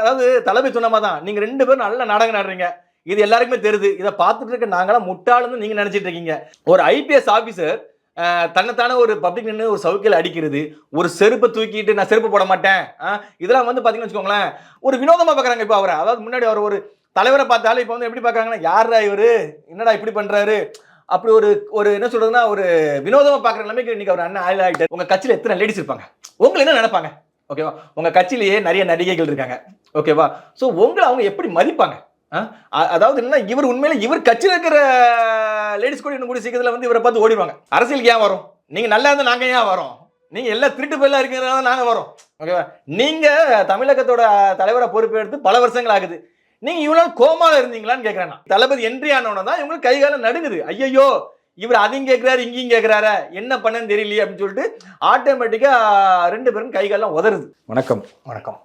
அதாவது தலைமை சொன்னமா தான் நீங்க ரெண்டு பேரும் நல்ல நாடகம் நாடுறீங்க இது எல்லாருக்குமே தெரியுது. இதை பார்த்துட்டு இருக்க நாங்களாம் முட்டாளுன்னு நீங்க நினைச்சிட்டு இருக்கீங்க. ஒரு ஐபிஎஸ் ஆபீசர் தன்னைத்தானே ஒரு பப்ளிக் நின்று ஒரு சவுக்கில் அடிக்கிறது. ஒரு செருப்பை தூக்கிட்டு நான் செருப்பு போட மாட்டேன். இதெல்லாம் வந்து பார்த்தீங்கன்னு வச்சுக்கோங்களேன். ஒரு வினோதமாக பார்க்குறாங்க இப்போ அவரை. அதாவது முன்னாடி அவர் ஒரு தலைவரை பார்த்தாலும் இப்போ வந்து எப்படி பார்க்கறாங்கன்னா யாரா இவரு? என்னடா இப்படி பண்ணுறாரு அப்படி ஒரு ஒரு என்ன சொல்றதுன்னா ஒரு வினோதமா பார்க்குற நிலைமைக்கு இன்னைக்கு அவர் அண்ணன் ஆயில் ஆகிட்டார் உங்க கட்சியில் எத்தனை லேடிஸ் இருப்பாங்க? உங்களை என்ன நினைப்பாங்க? ஓகேவா? உங்க கட்சியிலேயே நிறைய நடிகைகள் இருக்காங்க. ஓகேவா? ஸோ உங்களை அவங்க எப்படி மதிப்பாங்க? ஆ? அதாவது என்ன இவர் உண்மையில இவர் கட்சியில் இருக்கிற லேடிஸ் கூட இன்னும் கூடிய சீக்கிரத்தில் வந்து இவரை பார்த்து ஓடிடுவாங்க. அரசியலுக்கு ஏன் வரும்? நீங்க நல்லா இருந்தால் நாங்க ஏன் வரோம்? நீங்க எல்லாம் திருட்டு பயிலா இருக்கிறதால நாங்க வரோம். ஓகேவா? நீங்க தமிழகத்தோட தலைவரை பொறுப்பெடுத்து பல வருஷங்கள் ஆகுது. நீங்க இவ்வளவு கோமாவில் இருந்தீங்களான்னு கேக்குறேன் தளபதி என்ட்ரி ஆனவன தான் இவங்களுக்கு கை காலம் நடுங்குது. ஐயோ இவர் அதையும் கேட்கிறாரு இங்கேயும் கேட்கிறாரு என்ன பண்ணன்னு தெரியலையே அப்படின்னு சொல்லிட்டு ஆட்டோமேட்டிக்கா ரெண்டு பேரும் கை காலம் உதறுது. வணக்கம். வணக்கம்.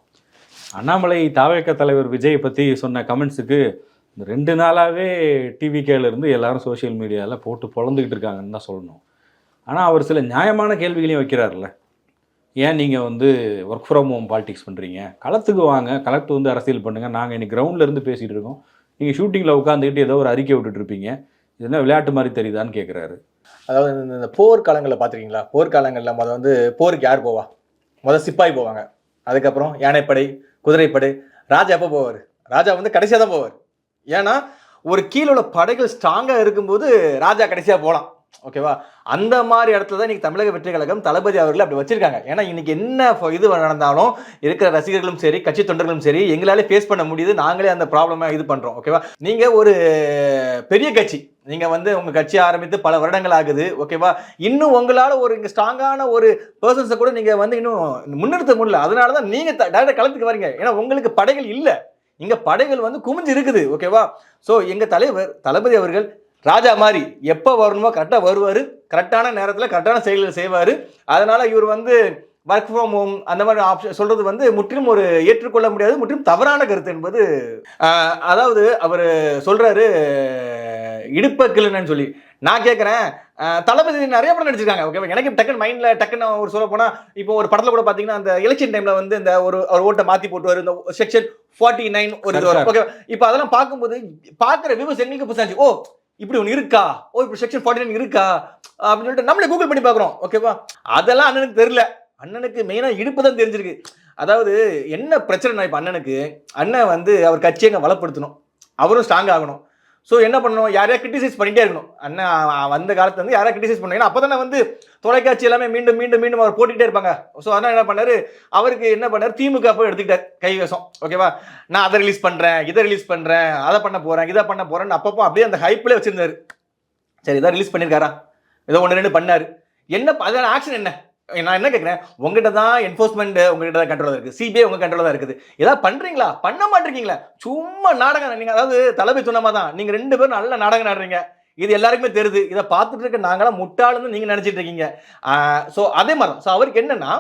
அண்ணாமலை தாவேக்க தலைவர் விஜய் பற்றி சொன்ன கமெண்ட்ஸுக்கு இந்த ரெண்டு நாளாகவே டிவிகேல இருந்து எல்லாரும் சோஷியல் மீடியாவில் போட்டு பொழந்துக்கிட்டு இருக்காங்கன்னு தான் சொல்லணும். ஆனால் அவர் சில நியாயமான கேள்விகளையும் வைக்கிறார்ல ஏன் நீங்கள் வந்து ஒர்க் ஃப்ரம் ஹோம் பாலிடிக்ஸ் பண்ணுறீங்க களத்துக்கு வாங்க களத்து வந்து அரசியல் பண்ணுங்கள் நாங்கள் இன்னைக்கு கிரவுண்டில் இருந்து பேசிகிட்டு இருக்கோம். நீங்கள் ஷூட்டிங்கில் உட்காந்துக்கிட்டு ஏதோ ஒரு அறிக்கை விட்டுட்டு இருப்பீங்க. இது என்ன விளையாட்டு மாதிரி தெரியுதான்னு கேட்குறாரு அதாவது இந்த- போர்க்காலங்களில் பார்த்துருக்கீங்களா போர்க்காலங்களில் முதல் வந்து போருக்கு யார் போவா? முதல் சிப்பாய் போவாங்க. அதுக்கப்புறம் யானைப்படை குதிரைப்படை ராஜா எப்போ போவார்? ராஜா வந்து கடைசியாக தான் போவார். ஏன்னா ஒரு கீழே உள்ள படைகள் ஸ்ட்ராங்காக இருக்கும்போது ராஜா கடைசியாக போகலாம் ஓகேவா? அந்த மாதிரி இடத்துல தான் இன்னைக்கு தமிழக வெற்றி கழகம் தளபதி அவர்கள் அப்படி வச்சிருக்காங்க. ஏன்னா இன்னைக்கு என்ன இது நடந்தாலும் இருக்கிற ரசிகர்களும் சரி கட்சி தொண்டர்களும் சரி எங்களாலே ஃபேஸ் பண்ண முடியுது. நாங்களே அந்த ப்ராப்ளமாக இது பண்றோம். ஓகேவா? நீங்க ஒரு பெரிய கட்சி. நீங்க வந்து உங்க கட்சி ஆரம்பித்து பல வருடங்கள் ஆகுது. ஓகேவா? இன்னும் உங்களால ஒரு இங்க ஸ்ட்ராங்கான ஒரு பர்சன்ஸை கூட நீங்க வந்து இன்னும் முன்னிறுத்த முடியல. அதனால தான் நீங்க டேரக்டா களத்துக்கு வரீங்க. ஏன்னா உங்களுக்கு படைகள் இல்லை. இங்க படைகள் வந்து குமிஞ்சு இருக்குது. ஓகேவா? ஸோ எங்க தலைவர் தளபதி அவர்கள் ராஜா மாதிரி எப்போ வரணுமோ கரெக்டாக வருவார். கரெக்டான நேரத்தில் கரெக்டான செயல்களை செய்வார். அதனால இவர் வந்து ஒர்க் ஃப்ரம் ஹோம் அந்த மாதிரி ஆப்ஷன் சொல்றது வந்து முற்றிலும் ஒரு ஏற்றுக்கொள்ள முடியாது முற்றிலும் தவறான கருத்து என்பது அதாவது அவர் சொல்றாரு இடுப்ப கிள்ளுன்னு சொல்லி. நான் கேட்குறேன் தளபதி நிறைய படம் நடிச்சிருக்காங்க. ஓகேவா எனக்கு டக்குன்னு மைண்டில் டக்குன்னு ஒரு சொல்ல போனால் இப்போ ஒரு படத்தில் கூட பார்த்தீங்கன்னா அந்த எலெக்ஷன் டைமில் வந்து இந்த ஒரு ஒரு ஓட்டை மாற்றி போட்டுவார். இந்த செக்ஷன் ஃபார்ட்டி நைன் ஒரு இது வரும். இப்போ அதெல்லாம் பார்க்கும்போது பார்க்குற வியூஸ் எங்களுக்கு புதுசாச்சு ஓ இப்படி ஒன்று இருக்கா? ஓ இப்படி செக்ஷன் ஃபார்ட்டி நைன் இருக்கா? அப்படின்னு சொல்லிட்டு நம்மளே கூகுள் பண்ணி பார்க்குறோம் ஓகேவா அதெல்லாம் அண்ணனுக்கு தெரியல. அண்ணனுக்கு மெயினாக இடுப்பு தான் தெரிஞ்சிருக்கு. அதாவது என்ன பிரச்சனை இப்போ அண்ணனுக்கு அண்ணன் வந்து அவர் கட்சியை அங்கே வளப்படுத்தணும். அவரும் ஸ்ட்ராங் ஆகணும். ஸோ என்ன பண்ணணும்? யாரையா கிரிட்டிசைஸ் பண்ணிட்டே இருக்கணும். அண்ணன் வந்த காலத்துல இருந்து யாரையா கிரிட்டிசைஸ் பண்ணணும்? ஏன்னா அப்போ தானே வந்து தொலைக்காட்சி எல்லாமே மீண்டும் மீண்டும் மீண்டும் அவர் போட்டுட்டே இருப்பாங்க. ஸோ அதனால் என்ன பண்ணாரு? அவருக்கு என்ன பண்ணார்? திமுக போய் எடுத்துக்கிட்டார் கைவசம். ஓகேவா நான் அதை ரிலீஸ் பண்ணுறேன் இதை ரிலீஸ் பண்ணுறேன் அதை பண்ண போகிறேன் இதை பண்ண போகிறேன்னு அப்பப்போ அப்படியே அந்த ஹைப்பில் வச்சிருந்தாரு. சரி இதை ரிலீஸ் பண்ணியிருக்காரா ஏதோ ஒன்று ரெண்டு பண்ணார். என்ன ப- அதோட ஆக்ஷன் என்ன? நான் என்ன கேட்குறேன் உங்ககிட்ட தான் என்ஃபோர்ஸ்மெண்ட் உங்ககிட்ட தான் கண்ட்ரோல் இருக்குது சிபிஐ உங்கள் கண்ட்ரோல் தான் இருக்குது. ஏதாவது பண்ணுறீங்களா பண்ண மாட்டீங்களா சும்மா நாடகம் நீங்கள் அதாவது தளபதி சொன்ன தான். நீங்கள் ரெண்டு பேரும் நல்ல நாடகம் நாடுறீங்க இது எல்லாருக்குமே தெரியுது. இதை பார்த்துட்டு இருக்க நாங்களாம் முட்டாளுன்னு நீங்கள் நினச்சிட்டு இருக்கீங்க. ஸோ அதே மாதிரி தான் ஸோ அவருக்கு என்னென்னா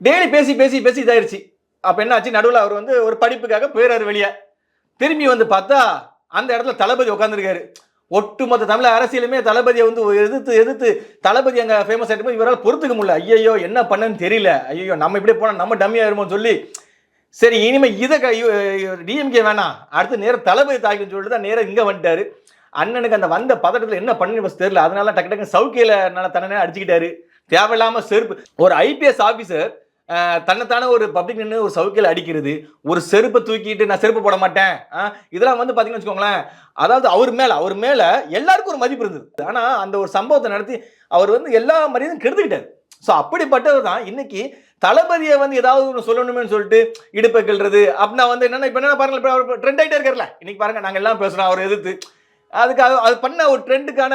டெய்லி பேசி பேசி பேசி இதாயிருச்சு. அப்போ என்ன ஆச்சு? நடுவில் அவர் வந்து ஒரு படிப்புக்காக போயிடுறாரு வெளியே. திரும்பி வந்து பார்த்தா அந்த இடத்துல தளபதி உட்காந்துருக்காரு ஒட்டுமொத்த தமிழ் அரசியலுமே தளபதியை வந்து எதிர்த்து எதிர்த்து தளபதி அங்கே ஃபேமஸ் ஆகிட்டு இவரால் பொறுத்துக்க முடியல. ஐயோ என்ன பண்ணன்னு தெரியல. ஐயோ நம்ம இப்படியே போனால் நம்ம டம்மி ஆயிருமோன்னு சொல்லி. சரி இனிமே இதை டிஎம்கே வேணாம். அடுத்து நேரம் தளபதி தாக்கின்னு சொல்லிட்டு தான் நேரம் இங்கே வந்துட்டாரு. அண்ணனுக்கு அந்த வந்த பதட்டத்தில் என்ன பண்ணு பஸ் தெரியல. அதனால டக்கு டக்கு சவுக்கியில் நல்ல தன்னே அடிச்சுக்கிட்டாரு. தேவையில்லாமல் செருப்பு. ஒரு ஐபிஎஸ் ஆஃபீஸர் தன்னைத்தான ஒரு பப்ளிக் நின்று ஒரு சவுக்கில் அடிக்கிறது ஒரு செருப்பை தூக்கிட்டு நான் செருப்பு போட மாட்டேன். ஆ, இதெல்லாம் வந்து பார்த்தீங்கன்னு வச்சுக்கோங்களேன் அதாவது அவர் மேலே அவர் மேலே எல்லாருக்கும் ஒரு மதிப்பு இருந்தது. ஆனால் அந்த ஒரு சம்பவத்தை நடத்தி அவர் வந்து எல்லா மரியாதையும் கெடுத்துக்கிட்டார். ஸோ அப்படிப்பட்டவர் தான் இன்னைக்கு தளபதியை வந்து ஏதாவது ஒன்று சொல்லணுமே சொல்லிட்டு இடுப்பை கிள்றது. அப்படின்னா வந்து என்னென்ன இப்போ என்ன பாருங்க இப்போ அவர் ட்ரெண்ட் ஆகிட்டே இருக்கார்ல இன்னைக்கு பாருங்க நாங்கள் எல்லாம் பேசுகிறோம் அவர் எதிர்த்து. அதுக்கு அது அது பண்ண ஒரு ட்ரெண்டுக்கான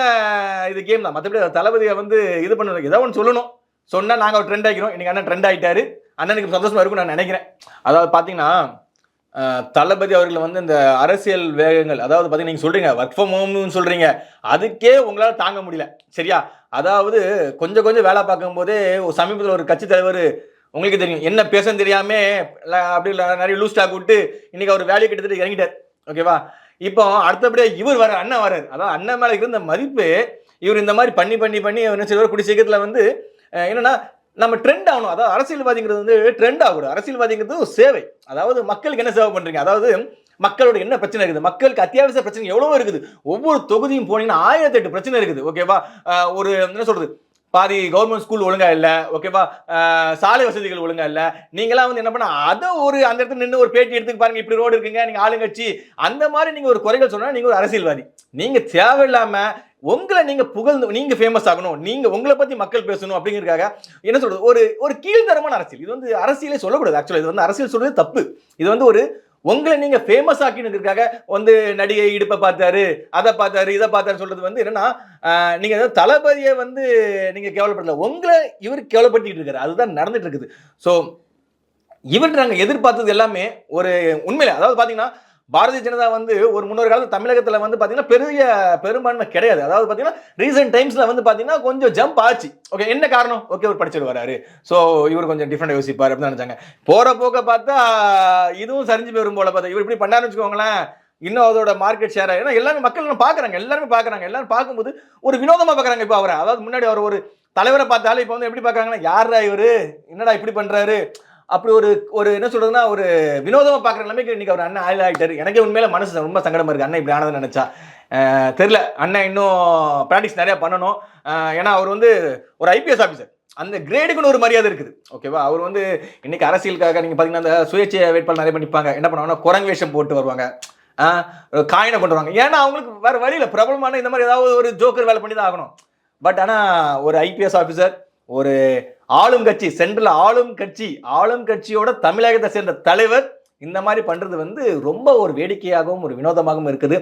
இது கேம் தான். மற்றபடி தளபதியை வந்து இது பண்ணணும் ஏதாவது ஒன்று சொல்லணும். சொன்னால் நாங்கள் ட்ரெண்ட் ஆகிக்கிறோம் இன்றைக்கி அண்ணன் ட்ரெண்ட் ஆகிட்டாரு அண்ணனுக்கு சந்தோஷமாக இருக்கும் நான் நினைக்கிறேன். அதாவது பார்த்தீங்கன்னா தளபதி அவர்கள் வந்து இந்த அரசியல் வேகங்கள் அதாவது பார்த்தீங்கன்னா நீங்கள் சொல்கிறீங்க ஒர்க் ஃப்ரம் ஹோம்னு சொல்கிறீங்க அதுக்கே உங்களால் தாங்க முடியல. சரியா? அதாவது கொஞ்சம் கொஞ்சம் வேலை பார்க்கும்போதே ஒரு சமீபத்தில் ஒரு கட்சி தலைவர் உங்களுக்கு தெரியும் என்ன பேசன்னு தெரியாமல் அப்படி இல்லை நிறைய லூஸ் ஸ்டாக் விட்டு இன்றைக்கி அவர் வேலையை கிட்டத்தட்ட இறங்கிட்டார். ஓகேவா இப்போ அடுத்தபடியாக இவர் வர அண்ணன் வரார் அதாவது அண்ணன் மேலே இருந்த மதிப்பு இவர் இந்த மாதிரி பண்ணி பண்ணி பண்ணி என்ன செய்வார்? குடி சீக்கிரத்தில் வந்து என்னன்னா நம்ம ட்ரெண்ட் ஆகணும். அதாவது அரசியல்வாதிங்கிறது வந்து ட்ரெண்ட் ஆகக்கூடாது. அரசியல்வாதிங்கிறது ஒரு சேவை. அதாவது மக்களுக்கு என்ன சேவை பண்ணுறீங்க அதாவது மக்களோட என்ன பிரச்சனை இருக்குது? மக்களுக்கு அத்தியாவசிய பிரச்சனை எவ்வளோ இருக்குது. ஒவ்வொரு தொகுதியும் போனீங்கன்னா ஆயிரத்தி எட்டு பிரச்சனை இருக்குது. ஓகேவா? ஒரு என்ன சொல்கிறது பாதி கவர்மெண்ட் ஸ்கூல் ஒழுங்காக இல்லை ஓகேவா சாலை வசதிகள் ஒழுங்காக இல்லை. நீங்களாம் வந்து என்ன பண்ண அதை ஒரு அந்த இடத்துல நின்று ஒரு பேட்டி எடுத்துக்க பாருங்க இப்படி ரோடு இருக்குங்க நீங்கள் ஆளுங்கட்சி. அந்த மாதிரி நீங்கள் ஒரு குறைகள் சொன்னால் நீங்கள் ஒரு அரசியல்வாதி. நீங்கள் தேவையில்லாமல் உங்களை நீங்கள் புகழ்ந்து நீங்கள் ஃபேமஸ் ஆகணும் நீங்கள் உங்களை பற்றி மக்கள் பேசணும் அப்படிங்கிறதுக்காக என்ன சொல்கிறது ஒரு ஒரு கீழ்த்தரமான அரசியல். இது வந்து அரசியலே சொல்லக்கூடாது ஆக்சுவலாக இது வந்து அரசியல் சொல்கிறது தப்பு. இது வந்து ஒரு உங்களை நீங்க ஃபேமஸ் ஆக்கினதுக்காக வந்து நடிகை இடுப்பை பார்த்தாரு அதை பார்த்தாரு இதை பார்த்தாரு சொல்றது வந்து என்னன்னா நீங்க தளபதியை வந்து நீங்க கேவலப்படல உங்களை இவர் கேவலப்படுத்திட்டு இருக்காரு. அதுதான் நடந்துட்டு இருக்குது. ஸோ இவர் நாங்கள் எதிர்பார்த்தது எல்லாமே ஒரு உண்மையில. அதாவது பாத்தீங்கன்னா பாரதிய ஜனதா வந்து ஒரு முன்னொரு காலத்தில் தமிழகத்தில் வந்து பார்த்தீங்கன்னா பெரிய பெரும்பான்மை கிடையாது. அதாவது பார்த்தீங்கன்னா ரீசெண்ட் டைம்ஸில் வந்து பார்த்தீங்கன்னா கொஞ்சம் ஜம்ப் ஆச்சு. ஓகே என்ன காரணம்? ஓகே அவர் படிச்சுட்டு வராரு. ஸோ இவர் கொஞ்சம் டிஃப்ரெண்ட் யோசிப்பார் அப்படின்னு நினைச்சாங்க. போகிற போக்க பார்த்தா இதுவும் சரிஞ்சு போயிடும் போல பார்த்தா. இவர் இப்படி பண்ணாருன்னு வச்சுக்கோங்களேன். இன்னும் அதோட மார்க்கெட் ஷேர் ஏன்னா எல்லாமே மக்கள் பார்க்குறாங்க. எல்லாருமே பார்க்குறாங்க. எல்லாரும் பார்க்கும்போது ஒரு வினோதமாக பார்க்குறாங்க இப்போ அவரை. அதாவது முன்னாடி அவர் ஒரு தலைவரை பார்த்தாலும் இப்போ வந்து எப்படி பார்க்கறாங்கன்னா யாரா இவரு? என்னடா இப்படி பண்ணுறாரு அப்படி ஒரு ஒரு என்ன சொல்றதுன்னா ஒரு வினோதமா பாக்குற நிலைமைக்கு இன்னைக்கு அவர் அண்ணன் ஆயில் ஆகிட்டாரு எனக்கே உண்மையில மனசு ரொம்ப சங்கடமா இருக்கு. அண்ணன் இப்படி ஆனதுன்னு நினைச்சா. தெரில அண்ணன் இன்னும் ப்ராக்டிஸ் நிறையா பண்ணணும். ஏன்னா அவர் வந்து ஒரு ஐபிஎஸ் ஆஃபீஸர் அந்த கிரேடுக்குன்னு ஒரு மரியாதை இருக்குது. ஓகேவா அவர் வந்து இன்னைக்கு அரசியலுக்காக நீங்கள் பார்த்தீங்கன்னா அந்த சுயேட்சை வேட்பாளர் நிறைய பண்ணிப்பாங்க. என்ன பண்ணுவாங்கன்னா குரங்கு வேஷம் போட்டு வருவாங்க. காயினை கொண்டு வருவாங்க. ஏன்னா அவங்களுக்கு வேறு வழியில் பிரபலமான இந்த மாதிரி ஏதாவது ஒரு ஜோக்கர் வேலை பண்ணி தான் ஆகணும். பட் ஆனால் ஒரு ஐபிஎஸ் ஆஃபீஸர் ஒரு ஆளும் கட்சி சென்ட்ரல் ஆளும் கட்சி ஆளும் கட்சியோட தமிழகத்தை சேர்ந்த தலைவர் இந்த மாதிரி பண்ணுறது வந்து ரொம்ப ஒரு வேடிக்கையாகவும் ஒரு வினோதமாகவும் இருக்குது.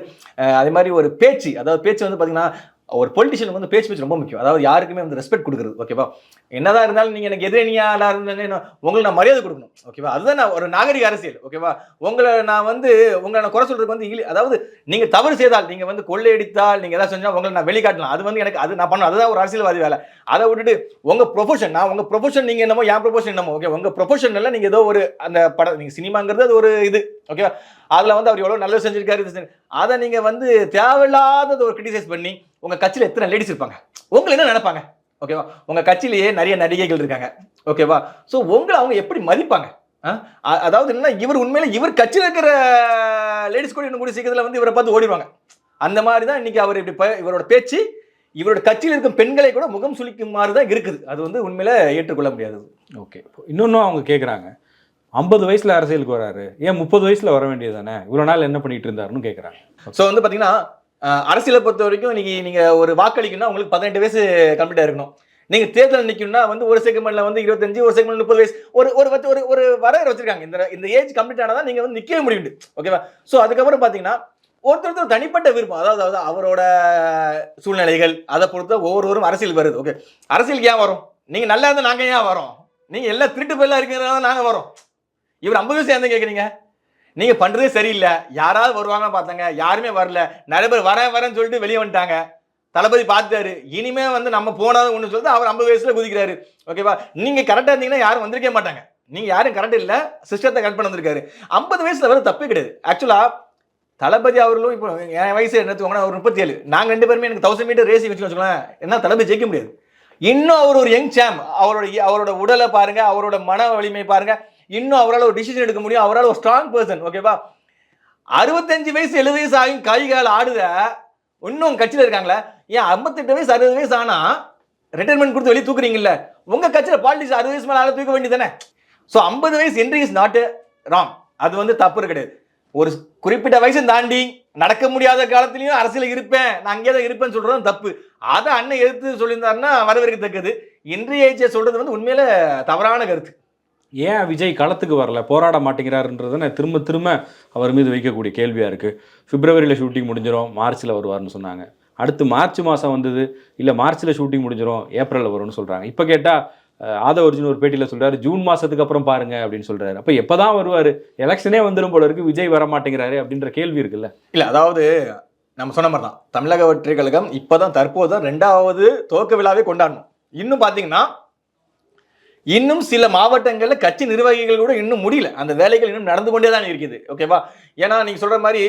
அதே மாதிரி ஒரு பேச்சு அதாவது பேச்சு வந்து பார்த்திங்கன்னா ஒரு பொலிட்டிஷியன் வந்து பேச்சு பேச்சு ரொம்ப முக்கியம். அதாவது யாருக்குமே வந்து ரெஸ்பெக்ட் கொடுக்குறது ஓகேவா என்னதான் இருந்தாலும் நீங்க எனக்கு எதிரணியாளா இருந்தாலும் உங்களுக்கு நான் மரியாதை கொடுக்கணும் ஓகேவா அதுதான் நான் ஒரு நாகரிக அரசியல் ஓகேவா உங்களை நான் வந்து உங்களை நான் குறை சொல்றதுக்கு வந்து இலி- அதாவது நீங்க தவறு செய்தால் நீங்க வந்து கொள்ளையடித்தால் நீங்க ஏதாவது செஞ்சால் உங்களை நான் வெளிக்காட்டலாம். அது வந்து எனக்கு அது நான் பண்ணணும். அதுதான் ஒரு அரசியல்வாதி வேலை. அதை விட்டுட்டு உங்க ப்ரொஃபஷன் நான் உங்க ப்ரொஃபஷன் நீங்க என்னமோ என் ப்ரொஃபஷன் என்னமோ ஓகே உங்க ப்ரொஃபஷன்ல நீங்க ஏதோ ஒரு அந்த படம் நீங்க சினிமாங்கிறது அது ஒரு இது. ஓகேவா அதில் வந்து அவர் எவ்வளோ நல்லது செஞ்சிருக்காரு செஞ்சு- அதை நீங்கள் வந்து தேவையில்லாதது ஒரு கிரிட்டிசைஸ் பண்ணி உங்கள் கட்சியில் எத்தனை லேடிஸ் இருப்பாங்க? உங்களை என்ன நினைப்பாங்க? ஓகேவா உங்கள் கட்சியிலேயே நிறைய நடிகைகள் இருக்காங்க. ஓகேவா ஸோ உங்களை அவங்க எப்படி மதிப்பாங்க? ஆ? அதாவது என்ன இவர் உண்மையில இவர் கட்சியில் இருக்கிற லேடிஸ் கூட இன்னும் கூட சீக்கிரத்தில் வந்து இவரை பார்த்து ஓடிடுவாங்க. அந்த மாதிரி தான் இன்னைக்கு அவர் இப்படி ப- இவரோட பேச்சு இவரோட கட்சியில் இருக்கும் பெண்களை கூட முகம் சுளிக்குமாறு தான் இருக்குது. அது வந்து உண்மையில ஏற்றுக்கொள்ள முடியாது. ஓகே இன்னொன்னும் அவங்க கேட்குறாங்க ஐம்பது வயசுல அரசியலுக்கு வராரு. ஏன் முப்பது வயசுல வர வேண்டியது தானே இவ்வளோ நாள் என்ன பண்ணிட்டு இருந்தாருன்னு கேட்குறாங்க ஸோ வந்து பார்த்தீங்கன்னா அரசியலை பொறுத்த வரைக்கும் இன்னைக்கு நீங்க ஒரு வாக்களிக்கணும்னா உங்களுக்கு பதினெட்டு வயசு கம்ப்ளீட் இருக்கணும். நீங்க தேர்தல் நிக்கணும்னா வந்து ஒரு செக்மெண்ட்ல வந்து இருபத்தஞ்சு ஒரு செக்மெண்ட் முப்பது வயசு. ஒரு ஒரு வச்சு- ஒரு ஒரு வரையறை வச்சிருக்காங்க. இந்த இந்த ஏஜ் கம்ப்ளீட் ஆனதான் நீங்க வந்து நிக்கவே முடியும் ஓகேவா ஸோ அதுக்கப்புறம் பாத்தீங்கன்னா ஒருத்தர் ஒருத்தர் தனிப்பட்ட விருப்பம். அதாவது அவரோட சூழ்நிலைகள் அதை பொறுத்த ஒவ்வொருவரும் அரசியல் வருது. ஓகே அரசியலுக்கு ஏன் வரும்? நீங்க நல்லா இருந்தா நாங்க ஏன் வரோம்? நீங்க எல்லாம் திருட்டு போயெல்லாம் இருக்கிறதா நாங்க வரோம். இவர் ஐம்பது வயசு ஏன் கேட்குறீங்க நீங்க பண்றதே சரியில்லை. யாராவது வருவாங்க பார்த்தாங்க. யாருமே வரல. நிறைய பேர் வரேன் வரேன்னு சொல்லிட்டு வெளியே வந்துட்டாங்க. தளபதி பார்த்தாரு இனிமே வந்து நம்ம போனாலும் ஒன்று சொல்லிட்டு அவர் ஐம்பது வயசுல குதிக்கிறாரு. ஓகேவா நீங்க கரெக்டாக இருந்தீங்கன்னா யாரும் வந்திருக்கே மாட்டாங்க. நீங்க யாரும் கரெக்ட் இல்லை. சிஸ்டத்தை கட் பண்ண வந்திருக்காரு ஐம்பது வயசுல வர தப்பே கிடையாது. ஆக்சுவலா தளபதி அவர்களும் இப்போ என் வயசு என்ன ஒரு முப்பத்தி ஏழு நாங்கள் ரெண்டு பேருமே எனக்கு தௌசண்ட் மீட்டர் ரேசிங் வச்சு வச்சுக்கோங்களேன். என்ன தளபதி ஜெயிக்க முடியாது. இன்னும் அவர் ஒரு யங் சாம் அவரோட அவரோட உடலை பாருங்க அவரோட மன வலிமை பாருங்க. இன்னும் அவரால் ஒரு டிசிஷன் எடுக்க முடியும். அவரால் ஒரு ஸ்ட்ராங் பர்சன் ஓகேவா அறுபத்தஞ்சு வயசு எழுபது வயசு ஆகும் கை கால் ஆடுத இன்னும் கட்சியில் இருக்காங்களே? ஏன் ஐம்பத்தெட்டு வயசு அறுபது வயசு ஆனால் ரிட்டைர்மெண்ட் கொடுத்து வெளியே தூக்குறீங்கல்ல? உங்கள் கட்சியில் பாலிடிக்ஸ் அறுபது வயசு மேலே ஆள தூக்க வேண்டியதானே ஸோ ஐம்பது வயசு என்ட்ரி இஸ் நாட் ராங் அது வந்து தப்பு கிடையாது. ஒரு குறிப்பிட்ட வயசு தாண்டி நடக்க முடியாத காலத்திலயும் அரசியல் இருப்பேன். நான் அங்கே தான் இருப்பேன்னு சொல்கிறதும் தப்பு. அதை அண்ணன் எதிர்த்து சொல்லியிருந்தாருன்னா வரவேற்கத்தக்கது. இன்றைய சொல்கிறது வந்து உண்மையில் தவறான கருத்து. ஏன் விஜய் களத்துக்கு வரல? போராட மாட்டேங்கிறாருன்றதை திரும்ப திரும்ப அவர் மீது வைக்கக்கூடிய கேள்வியாக இருக்குது பிப்ரவரியில் ஷூட்டிங் முடிஞ்சிடும் மார்ச்சில் வருவார்னு சொன்னாங்க. அடுத்து மார்ச் மாதம் வந்தது இல்லை மார்ச்சில் ஷூட்டிங் முடிஞ்சிடும் ஏப்ரலில் வரும்னு சொல்கிறாங்க இப்போ கேட்டால் ஆதவ அர்ஜுன் ஒரு பேட்டியில் சொல்கிறாரு ஜூன் மாதத்துக்கு அப்புறம் பாருங்க அப்படின்னு சொல்கிறாரு அப்போ எப்போ தான் வருவார்? எலெக்ஷனே வந்துடும் போல இருக்கு விஜய் வர மாட்டேங்கிறாரு அப்படின்ற கேள்வி இருக்குல்ல? இல்லை அதாவது நம்ம சொன்ன மாதிரி தான் தமிழக வெற்றி கழகம் இப்பதான் தற்போது தான் ரெண்டாவது துவக்க விழாவே கொண்டாடணும். இன்னும் பார்த்தீங்கன்னா இன்னும் சில மாவட்டங்களில் கட்சி நிர்வாகிகள் கூட இன்னும் முடியல. அந்த வேலைகள் இன்னும் நடந்து கொண்டே தான் இருக்குது. ஓகேவா ஏன்னா நீங்க சொல்ற மாதிரி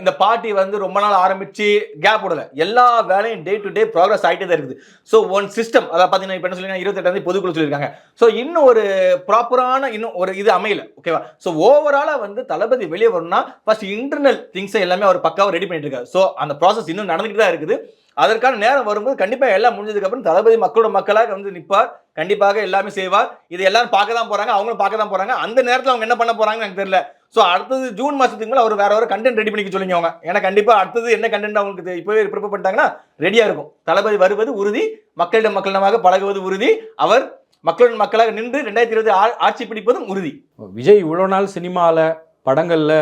இந்த பார்ட்டி வந்து ரொம்ப நாள் ஆரம்பிச்சு கேப் விடல எல்லா வேலையும் டே டு டே ப்ராக்ரஸ் ஆகிட்டே தான் இருக்குது. ஸோ ஒன் சிஸ்டம் அதாவது பார்த்தீங்கன்னா இப்போ என்ன சொல்லிங்க இருபத்தெட்டாம் தேதி பொதுக்குழு சொல்லியிருக்காங்க. ஸோ இன்னும் ஒரு ப்ராப்பரான இன்னும் ஒரு இது அமையல. ஓகேவா ஸோ ஓவராலாக வந்து தளபதி வெளியே வரணும்னா ஃபர்ஸ்ட் இன்டர்னல் திங்ஸை எல்லாமே அவர் பக்காவாக ரெடி பண்ணிட்டு இருக்காரு. ஸோ அந்த ப்ராசஸ் இன்னும் நடந்துகிட்டு தான் இருக்குது. அதற்கான நேரம் வரும்போது கண்டிப்பாக எல்லாம் முடிஞ்சதுக்கப்புறம் தளபதி மக்களோட மக்களாக வந்து நிற்பார் கண்டிப்பாக எல்லாமே செய்வார். இது எல்லாரும் பார்க்க தான் போகிறாங்க அவங்களும் பார்க்க தான் போகிறாங்க அந்த நேரத்தில் அவங்க என்ன பண்ண போகிறாங்கன்னு எனக்கு தெரியல. ஸோ அடுத்தது ஜூன் மாதத்துக்கு மேலே அவர் வேற ஒரு கண்டென்ட் ரெடி பண்ணிக்க சொல்லுங்க அவங்க. ஏன்னா கண்டிப்பாக அடுத்தது என்ன கண்டென்ட் அவங்களுக்கு இப்போவே இப்பவே ப்ரிப்பேர் பண்ணிட்டாங்கன்னா ரெடியாக இருக்கும். தளபதி வருவது உறுதி மக்களிடம் மக்களிடமாக பழகுவது உறுதி அவர் மக்களுடன் மக்களாக நின்று ரெண்டாயிரத்தி இருபது ஆட்சி பிடிப்பதும் உறுதி. விஜய் இவ்வளோ நாள் சினிமாவில் படங்களில்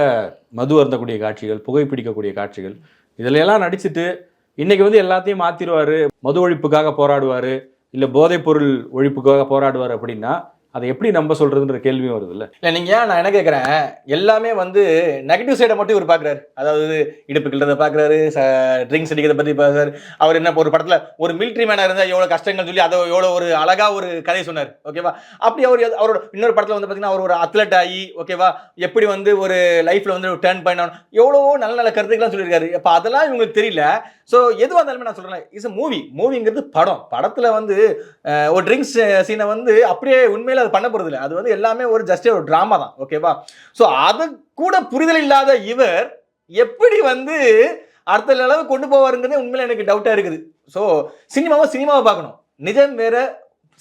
மது அருந்தக்கூடிய காட்சிகள் புகைப்பிடிக்கக்கூடிய காட்சிகள் இதிலெல்லாம் நடிச்சுட்டு இன்னைக்கு வந்து எல்லாத்தையும் மாத்திடுவாரு மது ஒழிப்புக்காக போராடுவாரு இல்லை போதைப் பொருள் ஒழிப்புக்காக போராடுவார் அப்படின்னா அதை எப்படி நம்ப சொல்றதுன்ற கேள்வியும் வருது இல்லை இல்லை நீங்கள் ஏன் நான் என்ன கேட்குறேன் எல்லாமே வந்து நெகட்டிவ் சைடை மட்டும் இவர் பார்க்குறாரு அதாவது இடுப்பு கிட்டதை பார்க்குறாரு ட்ரிங்க்ஸ் அடிக்கிறத பற்றி பார்க்குறாரு அவர் என்ன ஒரு படத்தில் ஒரு மிலிட்ரி மேனாக இருந்தால் எவ்வளோ கஷ்டங்கள் சொல்லி அதை எவ்வளோ ஒரு அழகா ஒரு கதை சொன்னார். ஓகேவா அப்படி அவர் அவரோட இன்னொரு படத்தில் வந்து பார்த்தீங்கன்னா அவர் ஒரு அத்லட் ஆகி ஓகேவா எப்படி வந்து ஒரு லைஃப்பில் வந்து டேர்ன் பண்ணணும் எவ்வளவோ நல்ல நல்ல கருத்துக்கெல்லாம் சொல்லியிருக்காரு. அப்போ அதெல்லாம் இவங்களுக்கு தெரியல. ஸோ எதுவாக இருந்தாலுமே நான் சொல்கிறேன் இஸ் மூவி மூவிங்கிறது படம். படத்தில் வந்து ஒரு ட்ரிங்க்ஸ் சீனை வந்து அப்படியே உண்மையில் அது பண்ண போறது இல்ல. அது வந்து எல்லாமே ஒரு ஜஸ்ட் ஒரு டிராமா தான். ஓகேவா ஸோ அது கூட புரிதல் இல்லாத இவர் எப்படி வந்து அடுத்த அளவு கொண்டு போவாருங்கிறது உண்மையில எனக்கு டவுட்டா இருக்குது. ஸோ சினிமாவை சினிமாவை பார்க்கணும். நிஜம் வேற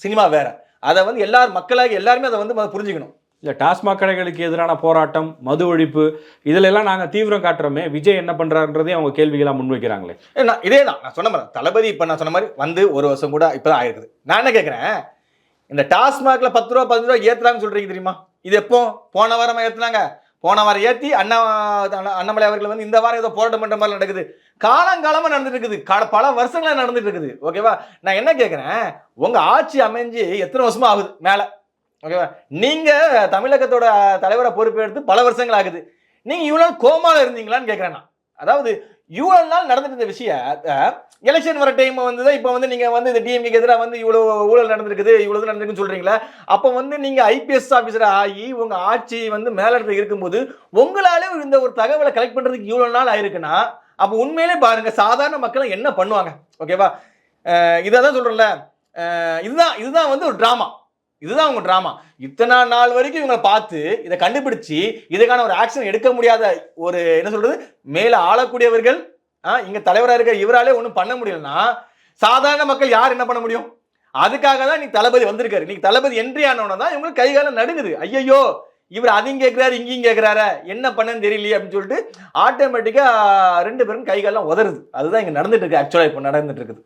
சினிமா வேற. அதை வந்து எல்லார் மக்களாக எல்லாருமே அதை வந்து புரிஞ்சுக்கணும். இல்லை டாஸ்மாக் கடைகளுக்கு எதிரான போராட்டம் மது ஒழிப்பு இதுல எல்லாம் நாங்கள் தீவிரம் காட்டுறோமே. விஜய் என்ன பண்றாருன்றதையும் அவங்க கேள்விகளாக முன்வைக்கிறாங்களே நான் இதே தான் நான் சொன்ன மாதிரி தளபதி இப்போ நான் சொன்ன மாதிரி வந்து ஒரு வருஷம் கூட இப்போ தான் ஆயிருக்குது. நான் என்ன கேட்குறேன் இந்த டாஸ்மாக்ல பத்து ரூபா பதினஞ்சு ரூபா ஏத்துறாங்கன்னு சொல்றீங்க தெரியுமா? இது எப்போ? போன வாரமா ஏத்துனாங்க. போன வாரம் ஏத்தி அண்ணா அண்ணாமலை அவர்கள் வந்து இந்த வாரம் ஏதோ போராட்டம் பண்ற மாதிரி நடக்குது. காலங்காலமா நடந்துட்டு இருக்குது. கால பல வருஷங்களா நடந்துட்டு இருக்குது. ஓகேவா? நான் என்ன கேட்குறேன் உங்க ஆட்சி அமைஞ்சு எத்தனை வருஷமா ஆகுது மேல? ஓகேவா? நீங்க தமிழகத்தோட தலைவரை பொறுப்பெடுத்து பல வருஷங்கள் ஆகுது. நீங்க இவ்வளவு நாள் கோமால இருந்தீங்களான்னு கேட்குறேன் நான். அதாவது இவ்வளவு நாள் நடந்துட்டு இருந்த விஷயத்தை எலெக்ஷன் வர டைம் வந்து இப்போ வந்து நீங்கள் வந்து இந்த டிஎம்கே எதிராக வந்து இவ்வளோ ஊழல் நடந்திருக்குது இவ்வளோ நடந்திருக்குன்னு சொல்கிறீங்களா அப்போ வந்து நீங்கள் ஐபிஎஸ் ஆஃபீஸராக ஆகி உங்கள் ஆட்சி வந்து மேலிடத்தில் இருக்கும்போது உங்களாலே இந்த ஒரு தகவலை கலெக்ட் பண்ணுறதுக்கு இவ்வளோ நாள் ஆயிருக்குன்னா அப்போ உண்மையிலே பாருங்கள் சாதாரண மக்கள் என்ன பண்ணுவாங்க? ஓகேவா இதை தான் சொல்கிறோம்ல இதுதான் இதுதான் வந்து ஒரு ட்ராமா இதுதான் உங்க டிராமா இத்தனை நாள் வரைக்கும் இவங்களை பார்த்து இதை கண்டுபிடிச்சு இதுக்கான ஒரு ஆக்ஷன் எடுக்க முடியாத ஒரு என்ன சொல்றது மேல ஆளக்கூடியவர்கள் இங்க தலைவராக இருக்கிற இவராலே ஒன்றும் பண்ண முடியலன்னா சாதாரண மக்கள் யார் என்ன பண்ண முடியும்? அதுக்காக தான் நீ தளபதி வந்திருக்காரு. நீ தளபதி என்ட்ரி ஆனவன தான் இவங்களுக்கு கை காலம் நடுங்குது. ஐயையோ இவர் அதையும் கேட்கிறாரு இங்கேயும் கேட்குறாரு என்ன பண்ணன்னு தெரியலையே அப்படின்னு சொல்லிட்டு ஆட்டோமேட்டிக்காக ரெண்டு பேரும் கை காலம் உதறுது. அதுதான் இங்கே நடந்துட்டு இருக்கு ஆக்சுவலாக இப்போ நடந்துட்டு இருக்குது.